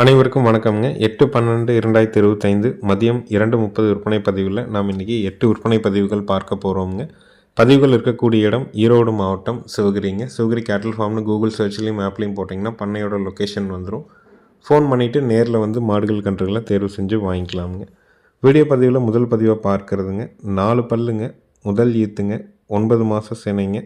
அனைவருக்கும் வணக்கம்ங்க. எட்டு பன்னெண்டு இரண்டாயிரத்தி இருபத்தைந்து மதியம் இரண்டு முப்பது விற்பனை பதிவில் நாம் இன்றைக்கி எட்டு விற்பனை பதிவுகள் பார்க்க போகிறோம்ங்க பதிவுகள் இருக்கக்கூடிய இடம் ஈரோடு மாவட்டம் சிவகிரிங்க. சிவகிரி கேட்டில் ஃபார்ம்னு கூகுள் சர்ச்லேயும் ஆப்லேயும் போட்டிங்கன்னா பண்ணையோட லொக்கேஷன் வந்துடும் ஃபோன் பண்ணிவிட்டு நேரில் வந்து மாடுகள் கன்றுகளை தேர்வு செஞ்சு வாங்கிக்கலாமுங்க. வீடியோ பதிவில் முதல் பதிவை பார்க்குறதுங்க. நாலு பல்லுங்க. முதல் ஈத்துங்க. ஒன்பது மாதம் சினைங்க.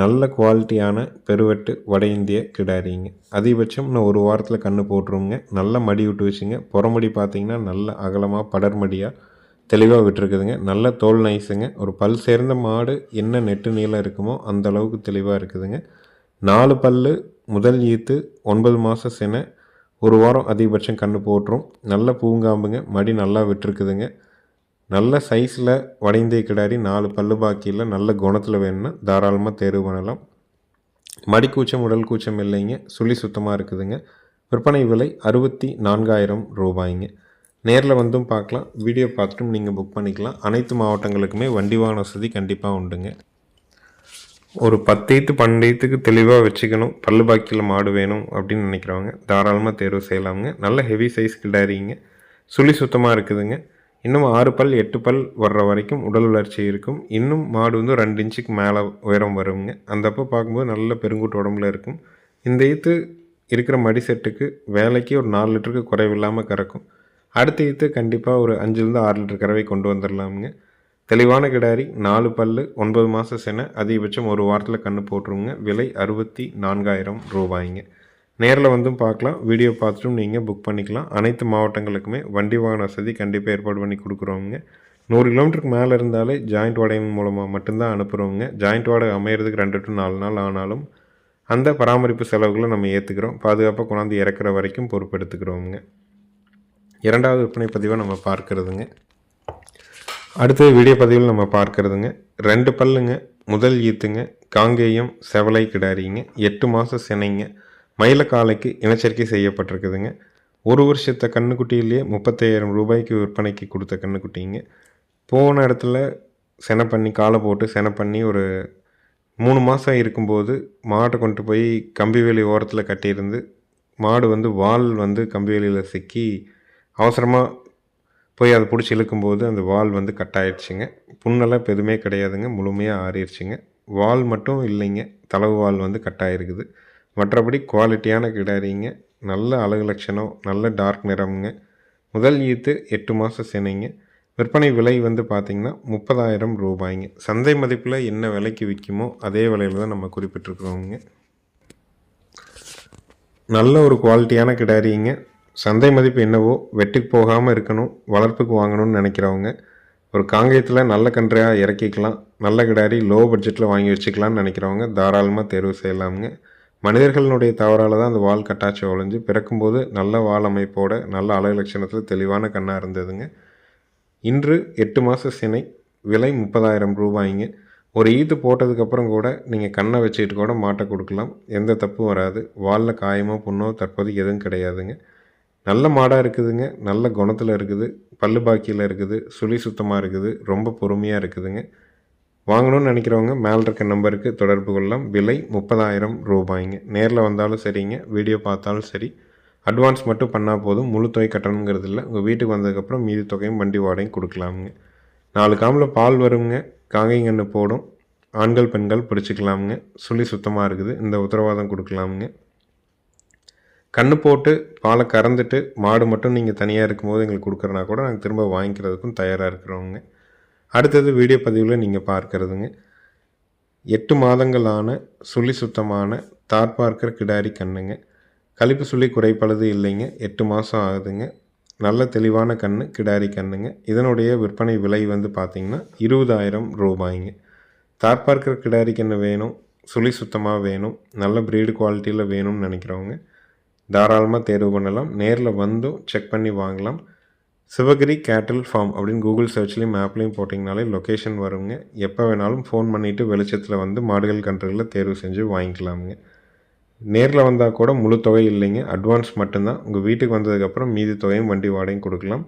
நல்ல குவாலிட்டியான பெருவெட்டு வட இந்திய கிடாரிங்க. அதிகபட்சம் இன்னும் ஒரு வாரத்தில் கன்று போட்டுருவோங்க. நல்ல மடி விட்டு வச்சுங்க. புறமடி பார்த்தீங்கன்னா நல்ல அகலமாக படர்மடியாக தெளிவாக விட்டுருக்குதுங்க. நல்ல தோல் நைஸுங்க. ஒரு பல் சேர்ந்த மாடு என்ன நெட்டு நீளம் இருக்குமோ அந்த அளவுக்கு தெளிவாக இருக்குதுங்க. நாலு பல் முதல் ஈத்து ஒன்பது மாதம் சென. ஒரு வாரம் அதிகபட்சம் கன்று போட்டுரும். நல்ல பூங்காம்புங்க. மடி நல்லா விட்டுருக்குதுங்க. நல்ல சைஸில் வடைந்தே கிடாரி நாலு பல்லு பாக்கியில் நல்ல குணத்தில் வேணும்னா தாராளமாக தேர்வு பண்ணலாம். மடிக்கூச்சம் உடல் கூச்சம் இல்லைங்க. சுழி சுத்தமாக இருக்குதுங்க. விற்பனை விலை அறுபத்தி நான்காயிரம் ரூபாய்ங்க. நேரில் வந்தும் பார்க்கலாம். வீடியோ பார்த்துட்டும் நீங்கள் புக் பண்ணிக்கலாம். அனைத்து மாவட்டங்களுக்குமே வண்டி வாகன வசதி கண்டிப்பாக உண்டுங்க. ஒரு பத்தேத்து பன்னெண்டுத்துக்கு தெளிவாக வச்சுக்கணும். பல்லு பாக்கியில் மாடு வேணும் அப்படின்னு நினைக்கிறவங்க தாராளமாக தேர்வு செய்யலாமுங்க. நல்ல ஹெவி சைஸ் கிடாரிங்க. சுழி சுத்தமாக இருக்குதுங்க. இன்னும் ஆறு பல் எட்டு பல் வர்ற வரைக்கும் உடல் வளர்ச்சி இருக்கும். இன்னும் மாடு வந்து ரெண்டு இன்ச்சுக்கு மேலே உயரம் வருங்க. அந்தப்போ பார்க்கும்போது நல்ல பெருங்கூட்டு உடம்புல இருக்கும். இந்த ஈத்து இருக்கிற மடி செட்டுக்கு வேலைக்கு ஒரு நாலு லிட்டருக்கு குறைவில்லாமல் கறக்கும். அடுத்த ஈத்து கண்டிப்பாக ஒரு அஞ்சுலேருந்து ஆறு லிட்டர் கறவை கொண்டு வந்துடலாமுங்க தெளிவான கிடாரி நாலு பல் ஒன்பது மாதம் சென அதிகபட்சம் ஒரு வாரத்தில் கன்று போட்டுருங்க. விலை அறுபத்தி நான்காயிரம் ரூபாய்ங்க. நேரில் வந்தும் பார்க்கலாம். வீடியோ பார்த்துட்டும் நீங்கள் புக் பண்ணிக்கலாம். அனைத்து மாவட்டங்களுக்குமே வண்டி வாகன வசதி கண்டிப்பாக ஏற்பாடு பண்ணி கொடுக்குறோங்க நூறு கிலோமீட்டருக்கு மேலே இருந்தாலே ஜாயிண்ட் வாடகை மூலமாக மட்டும்தான் அனுப்புகிறோங்க ஜாயிண்ட் வாடகை அமையிறதுக்கு ரெண்டு டு நாலு நாள் ஆனாலும் அந்த பராமரிப்பு செலவுகளை நம்ம ஏற்றுக்கிறோம் பாதுகாப்பாக கொண்டாந்து இறக்குற வரைக்கும் பொறுப்பெடுத்துக்கிறோங்க இரண்டாவது விற்பனை பதிவாக நம்ம பார்க்குறதுங்க. அடுத்த வீடியோ பதிவில் நம்ம பார்க்குறதுங்க. ரெண்டு பல்லுங்க முதல் ஈத்துங்க காங்கேயம் செவலை கிடாரிங்க. எட்டு மாதம் சினைங்க. மயிலக்காலைக்கு இனச்சரிக்கை செய்யப்பட்டிருக்குதுங்க. ஒரு வருஷத்தை கண்ணுக்குட்டியிலேயே முப்பத்தையாயிரம் ரூபாய்க்கு விற்பனைக்கு கொடுத்த கண்ணுக்குட்டிங்க. போன இடத்துல செனை பண்ணி காலை போட்டு செனை பண்ணி ஒரு மூணு மாதம் இருக்கும்போது மாட்டை கொண்டு போய் கம்பி வேலி ஓரத்தில் கட்டியிருந்து மாடு வந்து வால் வந்து கம்பி வேலியில் சிக்கி அவசரமாக போய் அதை பிடிச்சி இழுக்கும்போது அந்த வால் வந்து கட் ஆயிடுச்சுங்க. புண்ணெல்லாம் இப்போ எதுவுமே கிடையாதுங்க. முழுமையாக ஆறிடுச்சுங்க. வால் மட்டும் இல்லைங்க. தளவு வால் வந்து கட் ஆகிருக்குது மற்றபடி குவாலிட்டியான கிடாரிங்க நல்ல அழகு லட்சணம் நல்ல டார்க் நிறம்ங்க. முதல் ஈத்து எட்டு மாதம் சினைங்க. விற்பனை விலை வந்து பார்த்திங்கன்னா முப்பதாயிரம் ரூபாய்ங்க. சந்தை மதிப்பில் என்ன விலைக்கு விற்குமோ அதே விலையில் தான் நம்ம குறிப்பிட்டிருக்கிறோங்க நல்ல ஒரு குவாலிட்டியான கிடாரிங்க. சந்தை மதிப்பு என்னவோ வெட்டுக்கு போகாமல் இருக்கணும் வளர்ப்புக்கு வாங்கணும்னு நினைக்கிறவங்க ஒரு காங்கேயத்தில் நல்ல கன்றையாக இறக்கிக்கலாம் நல்ல கிடாரி லோ பட்ஜெட்டில் வாங்கி வச்சுக்கலாம்னு நினைக்கிறவங்க தாராளமாக தேர்வு செய்யலாமுங்க. மனிதர்களினுடைய தவறால் தான் அந்த வால் கட்டாச்சி ஒழிஞ்சு பிறக்கும்போது நல்ல வால் அமைப்போட நல்ல அலை லட்சணத்தில் தெளிவான கண்ணாக இருந்ததுங்க. இன்று எட்டு மாத சினை விலை முப்பதாயிரம் ரூபாய்ங்க. ஒரு ஈத்து போட்டதுக்கப்புறம் கூட நீங்கள் கண்ணை வச்சுக்கிட்டு கூட மாட்டை கொடுக்கலாம். எந்த தப்பும் வராது. வாலில் காயமோ புண்ணோ தற்போது எதுவும் கிடையாதுங்க. நல்ல மாடாக இருக்குதுங்க. நல்ல குணத்தில் இருக்குது. பல்லு பாக்கியில் இருக்குது. சுழி சுத்தமாக இருக்குது. ரொம்ப பொறுமையாக இருக்குதுங்க. வாங்கணும்னு நினைக்கிறவங்க மேலே இருக்க நம்பருக்கு தொடர்பு கொள்ளலாம். விலை முப்பதாயிரம் ரூபாய்ங்க. நேரில் வந்தாலும் சரிங்க. வீடியோ பார்த்தாலும் சரி. அட்வான்ஸ் மட்டும் பண்ணால் போதும். முழு தொகை கட்டணுங்கிறது இல்லை. உங்கள் வீட்டுக்கு வந்ததுக்கப்புறம் மீதி தொகையும் வண்டி வாடகையும் கொடுக்கலாமுங்க. நாலு காமில் பால் வருங்க. காங்கைங்கன்று போடும். ஆண்கள் பெண்கள் பிடிச்சிக்கலாமுங்க. சுழி சுத்தமாக இருக்குது. இந்த உத்தரவாதம் கொடுக்கலாமுங்க. கண்ணு போட்டு பாலை கறந்துட்டு மாடு மட்டும் நீங்கள் தனியாக இருக்கும்போது எங்களுக்கு கொடுக்குறனா கூட நாங்கள் திரும்ப வாங்கிக்கிறதுக்கும் தயாராக இருக்கிறோங்க அடுத்தது வீடியோ பதிவில் நீங்கள் பார்க்குறதுங்க. எட்டு மாதங்களான சுழி சுத்தமான தார் பார்க்கிற கிடாரி கண்ணுங்க. கழிப்பு சுழி குறைப்பழுது இல்லைங்க. எட்டு மாதம் ஆகுதுங்க. நல்ல தெளிவான கண் கிடாரி கண்ணுங்க. இதனுடைய விற்பனை விலை வந்து பார்த்திங்கன்னா இருபதாயிரம் ரூபாய்ங்க. தார் பார்க்கிற கிடாரி கண்ணு வேணும். சுழி சுத்தமாக வேணும். நல்ல ப்ரீடு குவாலிட்டியில் வேணும்னு நினைக்கிறவங்க தாராளமாக தேர்வு பண்ணலாம். நேரில் வந்தும் செக் பண்ணி வாங்கலாம். சிவகிரி கேட்டில் ஃபார்ம் அப்படின்னு கூகுள் சர்ச்லேயும் மேப்லேயும் போட்டிங்கனாலே லொக்கேஷன் வருங்க. எப்போ வேணாலும் ஃபோன் பண்ணிவிட்டு வெளிச்சத்தில் வந்து மாடுகள் கன்றுகளில் தேர்வு செஞ்சு வாங்கிக்கலாமுங்க. நேரில் வந்தால் கூட முழு தொகை இல்லைங்க. அட்வான்ஸ் மட்டும்தான். உங்கள் வீட்டுக்கு வந்ததுக்கப்புறம் மீதி தொகையும் வண்டி வாடகையும் கொடுக்கலாம்.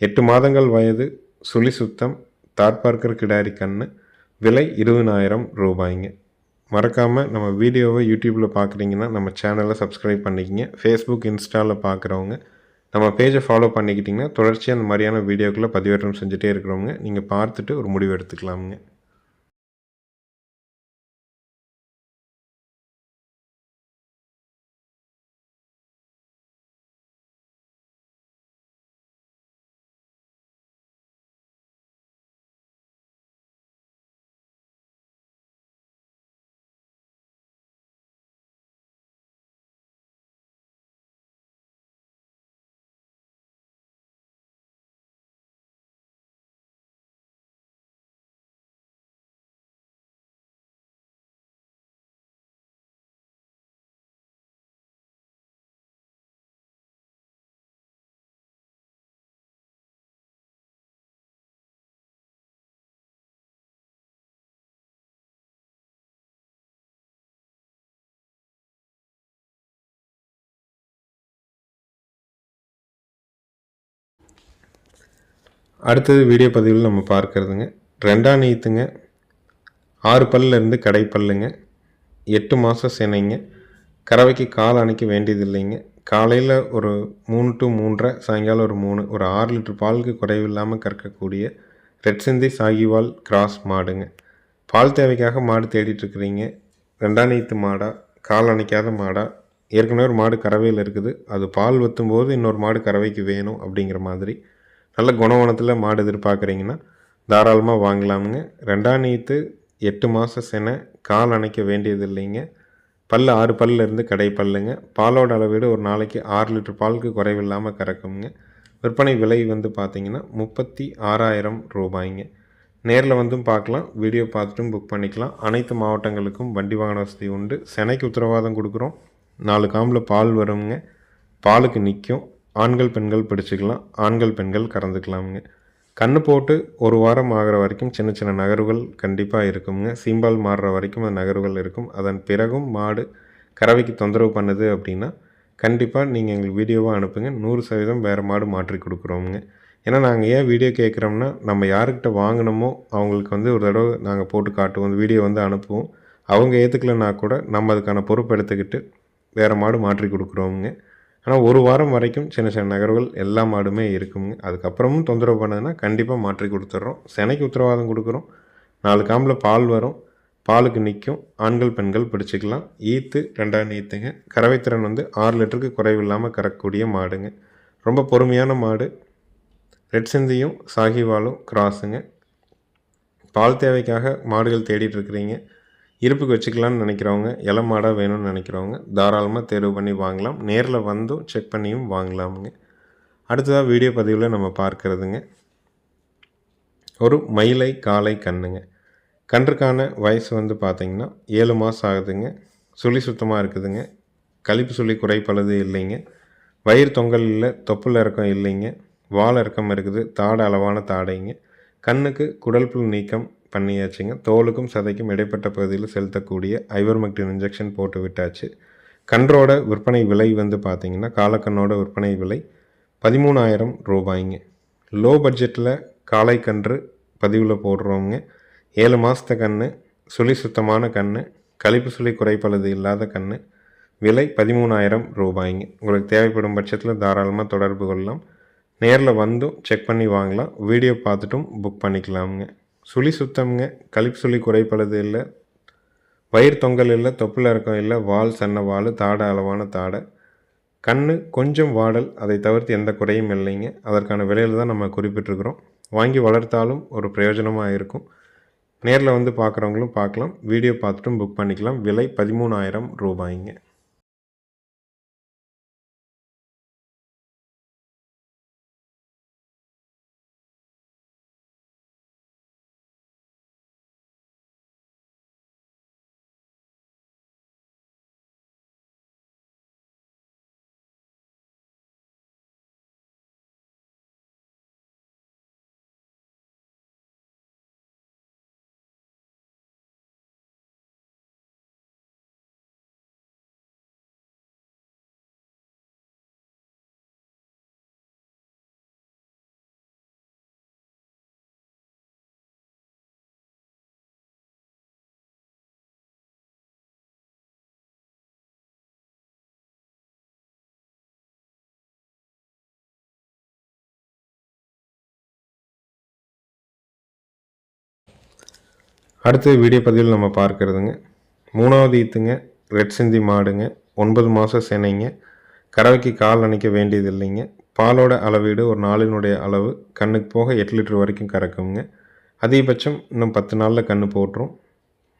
எட்டு மாதங்கள் வயது சுழி சுத்தம் தார்பார்க்கர் கிடாரி கண்ணு விலை இருபதாயிரம் ரூபாய்ங்க. மறக்காமல் நம்ம வீடியோவை யூடியூப்பில் பார்க்குறீங்கன்னா நம்ம சேனலை சப்ஸ்கிரைப் பண்ணிக்கங்க. ஃபேஸ்புக் இன்ஸ்டாவில் பார்க்குறவங்க நம்ம பேஜை ஃபாலோ பண்ணிக்கிட்டிங்கன்னா தொடர்ச்சியாக அந்த மாதிரியான வீடியோக்களை பதிவேற்றம் செஞ்சுட்டே இருக்கிறவங்க நீங்கள் பார்த்துட்டு ஒரு முடிவு எடுத்துக்கலாமுங்க. அடுத்தது வீடியோ பதிவில் நம்ம பார்க்கறதுங்க. ரெண்டாம் நீத்துங்க. ஆறு பல்லிருந்து கடை பல்லுங்க. எட்டு மாதம் சினைங்க. கறவைக்கு கால் அணைக்க வேண்டியது இல்லைங்க காலையில் ஒரு மூணு டு மூன்றரை சாயங்காலம் ஒரு மூணு ஒரு ஆறு லிட்டர் பாலுக்கு குறைவில்லாமல் கறக்கக்கூடிய ரெட் சிந்தி சாகிவால் கிராஸ் மாடுங்க. பால் தேவைக்காக மாடு தேடிட்டுருக்குறீங்க ரெண்டாம் நீத்து மாடாக கால் அணைக்காத மாடாக ஏற்கனவே ஒரு மாடு கறவையில் இருக்குது. அது பால் வற்றும் போது இன்னொரு மாடு கறவைக்கு வேணும் அப்படிங்கிற மாதிரி நல்ல குணவனத்தில் மாடு எதிர்பார்க்குறீங்கன்னா தாராளமாக வாங்கலாமுங்க. ரெண்டாம் நீத்து எட்டு மாதம் செனை கால் அணைக்க வேண்டியது இல்லைங்க பல் ஆறு பல்லிருந்து கடை பல்லுங்க. பாலோட அளவீடு ஒரு நாளைக்கு ஆறு லிட்டர் பாலுக்கு குறைவில்லாமல் கறக்குங்க. விற்பனை விலை வந்து பார்த்திங்கன்னா முப்பத்தி ஆறாயிரம் ரூபாய்ங்க. நேரில் வந்தும் பார்க்கலாம் வீடியோ பார்த்துட்டும் புக் பண்ணிக்கலாம். அனைத்து மாவட்டங்களுக்கும் வண்டி வாகன வசதி உண்டு. செனைக்கு உத்தரவாதம் கொடுக்குறோம். நாலு காம்பில் பால் வருங்க. பாலுக்கு நிற்கும் ஆண்கள் பெண்கள் பிடிச்சிக்கலாம் ஆண்கள் பெண்கள் கறந்துக்கலாமுங்க. கண்ணு போட்டு ஒரு வாரம் ஆகிற வரைக்கும் சின்ன சின்ன நகர்வுகள் கண்டிப்பாக இருக்குங்க சீம்பால் மாறுற வரைக்கும் அந்த நகர்வுகள் இருக்கும். அதன் பிறகும் மாடு கறவைக்கு தொந்தரவு பண்ணுது அப்படின்னா கண்டிப்பாக நீங்கள் எங்களுக்கு வீடியோவாக அனுப்புங்க. நூறு சதவீதம் வேறு மாடு மாற்றி கொடுக்குறோமுங்க. ஏன்னா நாங்கள் ஏன் வீடியோ கேட்குறோம்னா நம்ம யாருக்கிட்ட வாங்கினோமோ அவங்களுக்கு வந்து ஒரு தடவை நாங்கள் போட்டு காட்டுவோம். அந்த வீடியோ வந்து அனுப்புவோம். அவங்க ஏற்றுக்கலைன்னா கூட நம்ம அதுக்கான பொறுப்பு எடுத்துக்கிட்டு வேறு மாடு மாற்றி கொடுக்குறோமுங்க. ஆனால் ஒரு வாரம் வரைக்கும் சின்ன சின்ன நகர்வுகள் எல்லா மாடுமே இருக்குங்க அதுக்கப்புறமும் தொந்தரவு பண்ணதுன்னா கண்டிப்பாக மாற்றி கொடுத்துட்றோம் செனைக்கு உத்தரவாதம் கொடுக்குறோம். நாலு காம்பில் பால் வரும். பாலுக்கு நிற்கும் ஆண்கள் பெண்கள் பிடிச்சிக்கலாம். ஈத்து ரெண்டாம் ஈத்துங்க. கறவைத்திறன் வந்து ஆறு லிட்டருக்கு குறைவில்லாமல் கறக்கக்கூடிய மாடுங்க. ரொம்ப பொறுமையான மாடு. ரெட் சிந்தியும் சாகிவாலும் கிராஸுங்க. பால் தேவைக்காக மாடுகள் தேடிட்டுருக்குறீங்க இருப்புக்கு வச்சுக்கலாம்னு நினைக்கிறவங்க இலை மாடாக வேணும்னு நினைக்கிறவங்க தாராளமாக தேர்வு பண்ணி வாங்கலாம். நேரில் வந்தும் செக் பண்ணியும் வாங்கலாமுங்க. அடுத்ததாக வீடியோ பதிவில் நம்ம பார்க்குறதுங்க. ஒரு மயிலை காலை கண்ணுங்க. கன்றுக்கான வயசு வந்து பார்த்திங்கன்னா ஏழு மாதம் ஆகுதுங்க. சுழி சுத்தமாக இருக்குதுங்க. கழிப்பு சுழி குறைப்பளது இல்லைங்க. வயிறு தொங்கல் இல்லை தொப்புள் இறக்கம் இல்லைங்க. வால் இறக்கம் இருக்குது தாடை அளவான தாடைங்க. கண்ணுக்கு குடல் புல் நீக்கம் பண்ணியாச்சுங்க. தோலுக்கும் சதைக்கும் இடைப்பட்ட பகுதியில் செலுத்தக்கூடிய ஐவர்மெக்டின் இன்ஜெக்ஷன் போட்டு விட்டாச்சு. கன்றோட விற்பனை விலை வந்து பார்த்திங்கன்னா காலக்கண்ணோட விற்பனை விலை பதிமூணாயிரம் ரூபாய்ங்க. லோ பட்ஜெட்டில் காளை கன்று பதிவில் போடுறவங்க ஏழு மாதத்த கன்று சுழி சுத்தமான கன்று கழிப்பு சுழி குறைப்பளது இல்லாத கன்று விலை பதிமூணாயிரம் ரூபாய்ங்க. உங்களுக்கு தேவைப்படும் பட்சத்தில் தாராளமாக தொடர்பு கொள்ளலாம். நேரில் வந்தும் செக் பண்ணி வாங்கலாம். வீடியோ பார்த்துட்டும் புக் பண்ணிக்கலாமுங்க. சுழி சுத்தம்ங்க. கழிப்பு சுழி குறைப்பளது இல்லை. வயிறு தொங்கல் இல்லை தொப்பில் இறக்கம் இல்லை வால் சன்ன வால் தாடை அளவான தாடை. கண் கொஞ்சம் வாடல் அதை தவிர்த்து எந்த குறையும் இல்லைங்க. அதற்கான விலையில் தான் நம்ம குறிப்பிட்டிருக்கிறோம். வாங்கி வளர்த்தாலும் ஒரு பிரயோஜனமாக இருக்கும். நேரில் வந்து பார்க்குறவங்களும் பார்க்கலாம். வீடியோ பார்த்துட்டும் புக் பண்ணிக்கலாம். விலை பதிமூணாயிரம் ரூபாய்ங்க. அடுத்த வீடியோ பதிவில் நம்ம பார்க்குறதுங்க. மூணாவது ஈத்துங்க ரெட் சிந்தி மாடுங்க ஒன்பது மாதம் செனைங்க. கறவைக்கு கால் அணைக்க வேண்டியது இல்லைங்க பாலோட அளவீடு ஒரு நாளினுடைய அளவு கண்ணுக்கு போக எட்டு லிட்டர் வரைக்கும் கறக்குங்க. அதிகபட்சம் இன்னும் பத்து நாளில் கன்று போட்டுரும்.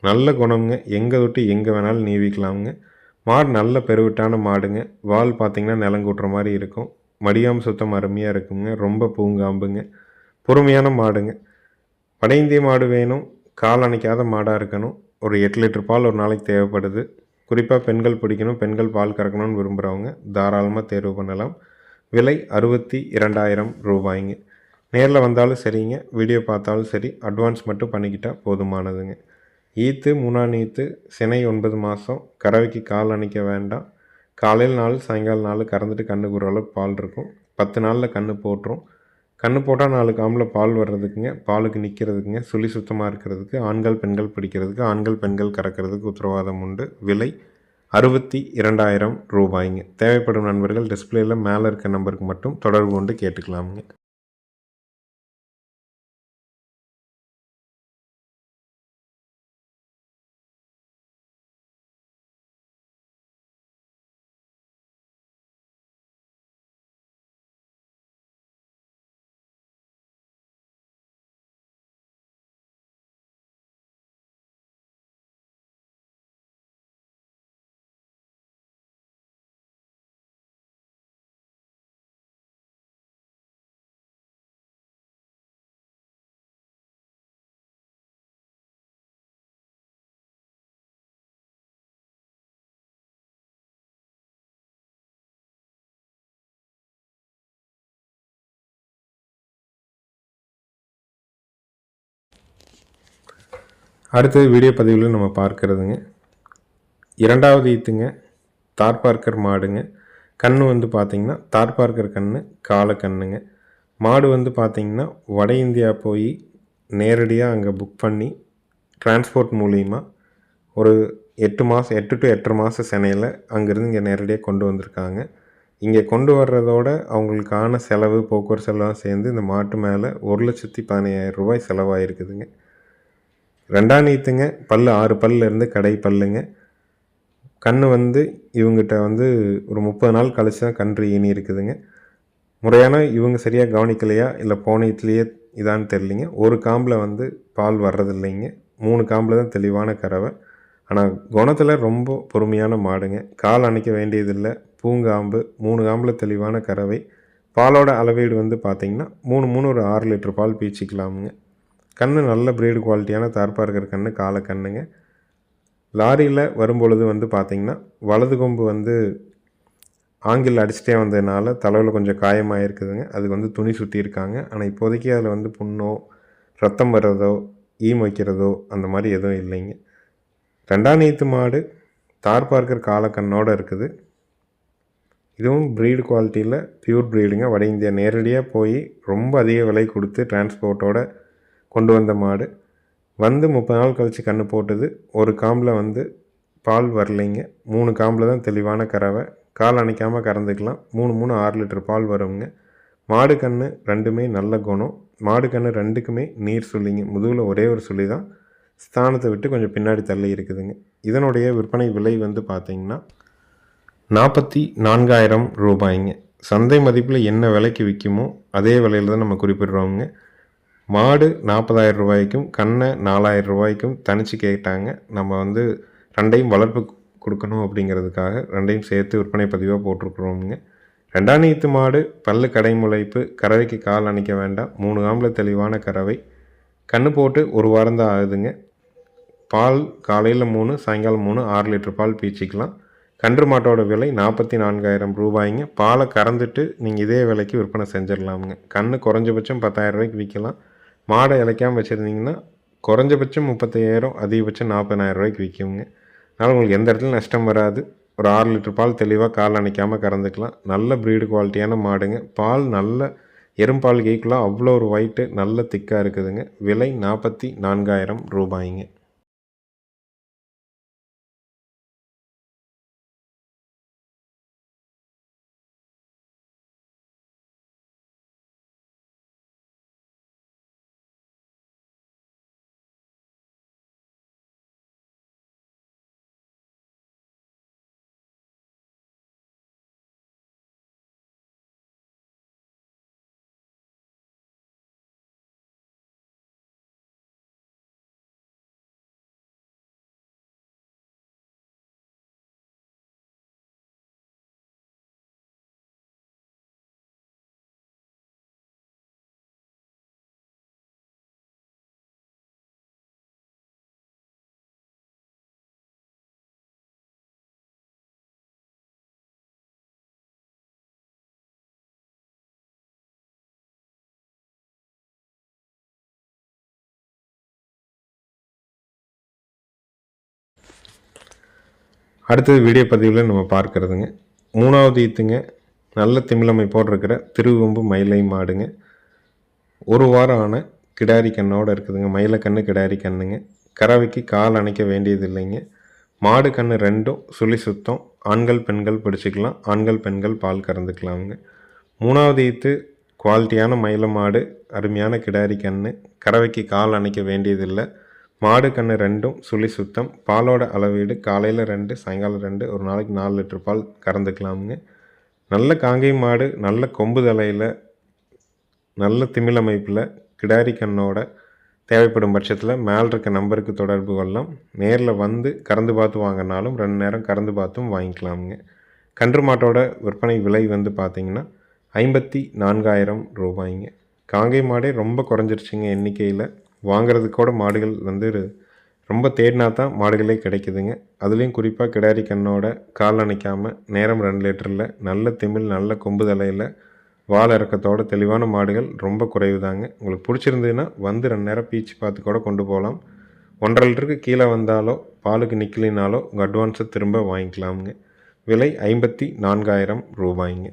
நல்ல குணம்ங்க. எங்கே விட்டு எங்கே வேணாலும் நீவிக்கலாமுங்க. மாடு நல்ல பெருவிட்டான மாடுங்க. வால் பார்த்திங்கன்னா நிலங்கூட்டுற மாதிரி இருக்கும். மடியாம் சுத்தம் அருமையாக இருக்குங்க. ரொம்ப பூங்காம்புங்க. பொறுமையான மாடுங்க. வட இந்திய மாடு வேணும். கால் அணைக்காத மாடாக இருக்கணும். ஒரு எட்டு லிட்டர் பால் ஒரு நாளைக்கு தேவைப்படுது. குறிப்பாக பெண்கள் பிடிக்கணும் பெண்கள் பால் கறக்கணும்னு விரும்புகிறவங்க தாராளமாக தேர்வு பண்ணலாம். விலை அறுபத்தி இரண்டாயிரம் ரூபாய்ங்க. நேரில் வந்தாலும் சரிங்க வீடியோ பார்த்தாலும் சரி அட்வான்ஸ் மட்டும் பண்ணிக்கிட்டால் போதுமானதுங்க. ஈத்து மூணாம் ஈத்து சினை ஒன்பது மாதம் கறவைக்கு கால் அணைக்க வேண்டாம். காலையில் நாள் சாயங்காலம் நாள் கறந்துட்டு கண்ணு கூற அளவுக்கு பால் இருக்கும். பத்து நாளில் கன்று போட்டுரும். கண்ணு போட்டால் நாலு காம்பில் பால் வர்றதுக்குங்க பாலுக்கு நிற்கிறதுக்குங்க சுழி சுத்தமாக இருக்கிறதுக்கு ஆண்கள் பெண்கள் பிடிக்கிறதுக்கு ஆண்கள் பெண்கள் கறக்கிறதுக்கு உத்தரவாதம் உண்டு. விலை அறுபத்தி இரண்டாயிரம் ரூபாய்ங்க. தேவைப்படும் நண்பர்கள் டிஸ்பிளேயில் மேலே இருக்க நம்பருக்கு மட்டும் தொடர்பு கொண்டு கேட்டுக்கலாமுங்க. அடுத்தது வீடியோ பதிவில் நம்ம பார்க்குறதுங்க. இரண்டாவது ஈத்துங்க தார்பார்க்கர் மாடுங்க. கண் வந்து பார்த்திங்கன்னா தார்பார்க்கர் கண் கால கண்ணுங்க. மாடு வந்து பார்த்திங்கன்னா வட இந்தியா போய் நேரடியாக அங்கே புக் பண்ணி டிரான்ஸ்போர்ட் மூலிமா ஒரு எட்டு மாதம் எட்டு டு எட்டரை மாதம் சென்னையில் அங்கேருந்து இங்கே நேரடியாக கொண்டு வந்திருக்காங்க. இங்கே கொண்டு வர்றதோட அவங்களுக்கான செலவு போக்குவரத்து செலவாக சேர்ந்து இந்த மாட்டு மேலே ஒரு லட்சத்தி பதினாயிரம் ரூபாய் செலவாயிருக்குதுங்க. ரெண்டாம் நீத்துங்க பல் ஆறு பல்லேருந்து கடை பல்லுங்க. கண் வந்து இவங்ககிட்ட வந்து ஒரு முப்பது நாள் கழிச்சு தான் கன்று ஈனி இருக்குதுங்க. முறையான இவங்க சரியாக கவனிக்கலையா இல்லை போனத்துலேயே இதான்னு தெரிலிங்க ஒரு காம்பில் வந்து பால் வர்றதில்லைங்க. மூணு காம்பில் தான் தெளிவான கறவை. ஆனால் குணத்தில் ரொம்ப பொறுமையான மாடுங்க. கால் அணைக்க வேண்டியதில்லை. பூங்காம்பு மூணு காம்பில் தெளிவான கறவை. பாலோட அளவீடு வந்து பார்த்திங்கன்னா மூணு மூணு ஒரு ஆறு லிட்டர் பால் பீச்சிக்கலாமுங்க. கண்ணு நல்ல ப்ரீடு குவாலிட்டியான தார்ப்பாக இருக்கிற கண்ணு காலை கண்ணுங்க. லாரியில் வரும்பொழுது வந்து பார்த்திங்கன்னா வலது கொம்பு வந்து ஆங்கில் அடிச்சிட்டே வந்ததுனால தலையில் கொஞ்சம் காயமாக இருக்குதுங்க அதுக்கு வந்து துணி சுற்றியிருக்காங்க ஆனால் இப்போதைக்கு அதில் வந்து புண்ணோ ரத்தம் வர்றதோ ஈம் வைக்கிறதோ அந்த மாதிரி எதுவும் இல்லைங்க. ரெண்டாம் நீத்து மாடு தார் பார்க்கர் காலக்கண்ணோடு இருக்குது. இதுவும் ப்ரீடு குவாலிட்டியில் ப்யூர் ப்ரீடுங்க வட இந்தியா நேரடியாக போய் ரொம்ப அதிக விலை கொடுத்து டிரான்ஸ்போர்ட்டோட கொண்டு வந்த மாடு. வந்து முப்பது நாள் கழித்து கன்று போட்டது. ஒரு காம்பில் வந்து பால் வரலைங்க. மூணு காம்பில் தான் தெளிவான கறவை. கால் அணைக்காமல் கறந்துக்கலாம். மூணு மூணு ஆறு லிட்டர் பால் வருங்க. மாடு கன்று ரெண்டுமே நல்ல குணம். மாடு கன்று ரெண்டுக்குமே நீர் சொல்லிங்க. முதுகில் ஒரே ஒரு சொல்லி தான். ஸ்தானத்தை விட்டு கொஞ்சம் பின்னாடி தள்ளி இருக்குதுங்க. இதனுடைய விற்பனை விலை வந்து பார்த்திங்கன்னா நாற்பத்தி நான்காயிரம் ரூபாய்ங்க. சந்தை மதிப்பில் என்ன விலைக்கு விற்குமோ அதே விலையில் தான் நம்ம குறிப்பிடுறோங்க மாடு நாற்பதாயிரம் ரூபாய்க்கும் கண்ணை நாலாயிரம் ரூபாய்க்கும் தனித்து கேட்டாங்க. நம்ம வந்து ரெண்டையும் வளர்ப்பு கொடுக்கணும் அப்படிங்கிறதுக்காக ரெண்டையும் சேர்த்து விற்பனை பதிவாக போட்டிருக்குறோமுங்க. ரெண்டாம் நீத்து மாடு பல்லு கடை முளைப்பு கறவைக்கு கால் அணைக்க வேண்டாம். மூணு காம்பில் தெளிவான கறவை. கன்று போட்டு ஒரு வாரம் தான் ஆகுதுங்க. பால் காலையில் மூணு சாயங்காலம் மூணு ஆறு லிட்டர் பால் பீச்சிக்கலாம். கன்று மாட்டோட விலை நாற்பத்தி நான்காயிரம் ரூபாய்ங்க. பாலை கறந்துட்டு நீங்கள் இதே விலைக்கு விற்பனை செஞ்சிடலாமுங்க. கன்று குறைஞ்சபட்சம் பத்தாயிரம் ரூபாய்க்கு விற்கலாம். மாடை இழைக்காமல் வச்சுருந்தீங்கன்னா குறைஞ்சபட்சம் முப்பத்தையாயிரம் அதிகபட்சம் நாற்பதாயிரம் ரூபாய்க்கு விற்குங்க. அதனால் உங்களுக்கு எந்த இடத்துல நஷ்டம் வராது. ஒரு ஆறு லிட்டர் பால் தெளிவாக கால் அணைக்காமல் கறந்துக்கலாம். நல்ல ப்ரீடு குவாலிட்டியான மாடுங்க. பால் நல்ல எறும்பால் கேட்கலாம் அவ்வளோ ஒரு ஒயிட்டு நல்ல திக்காக இருக்குதுங்க. விலை நாற்பத்தி நான்காயிரம் ரூபாய்ங்க. அடுத்தது வீடியோ பதிவில் நம்ம பார்க்குறதுங்க. மூணாவது ஈத்துங்க. நல்ல திமிழமை போட்டிருக்கிற திருவம்பு மயிலை மாடுங்க. ஒரு வாரம் ஆன கிடாரி கண்ணோடு இருக்குதுங்க. மயிலை கண்ணு கிடாரி கண்ணுங்க. கறவைக்கு கால் அணைக்க வேண்டியது இல்லைங்க. மாடு கண்ணு ரெண்டும் சுழி சுத்தம். ஆண்கள் பெண்கள் பிடிச்சிக்கலாம். ஆண்கள் பெண்கள் பால் கறந்துக்கலாமுங்க. மூணாவது ஈத்து குவாலிட்டியான மயில மாடு அருமையான கிடாரி கண்ணு. கறவைக்கு கால் அணைக்க வேண்டியதில்லை. மாடு கண்ணு ரெண்டும் சுழி சுத்தம். பாலோட அளவீடு காலையில் ரெண்டு சாயங்காலம் ரெண்டு. ஒரு நாளைக்கு நாலு லிட்டர் பால் கறந்துக்கலாமுங்க. நல்ல காங்கை மாடு நல்ல கொம்பு தலையில் நல்ல திமிழமைப்பில் கிடாரி கண்ணோட தேவைப்படும் பட்சத்தில் மேல் இருக்க நம்பருக்கு தொடர்பு கொள்ளலாம். நேரில் வந்து கறந்து பார்த்து வாங்கினாலும் ரெண்டு நேரம் கறந்து பார்த்தும் வாங்கிக்கலாமுங்க. கன்று மாட்டோட விற்பனை விலை வந்து பார்த்திங்கன்னா ஐம்பத்தி நான்காயிரம் ரூபாய்ங்க. காங்கை மாடே ரொம்ப குறைஞ்சிருச்சுங்க எண்ணிக்கையில். வாங்கிறதுக்கு கூட மாடுகள் வந்து ரொம்ப தேடினா தான் மாடுகளே கிடைக்குதுங்க. அதுலேயும் குறிப்பாக கிடாரி கண்ணோட கால் அணைக்காமல் நேரம் ரெண்டு லிட்டரில் நல்ல திமிழ் நல்ல கொம்பு தலையில் வால் இறக்கத்தோட தெளிவான மாடுகள் ரொம்ப குறைவு தாங்க உங்களுக்கு பிடிச்சிருந்ததுன்னா வந்து ரெண்டு நேரம் பீச்சு பார்த்து கூட கொண்டு போகலாம். ஒன்றரை லிட்டருக்கு கீழே வந்தாலோ பாலுக்கு நிற்கலினாலோ உங்கள் அட்வான்ஸை திரும்ப வாங்கிக்கலாமுங்க. விலை ஐம்பத்தி நான்காயிரம் ரூபாய்ங்க.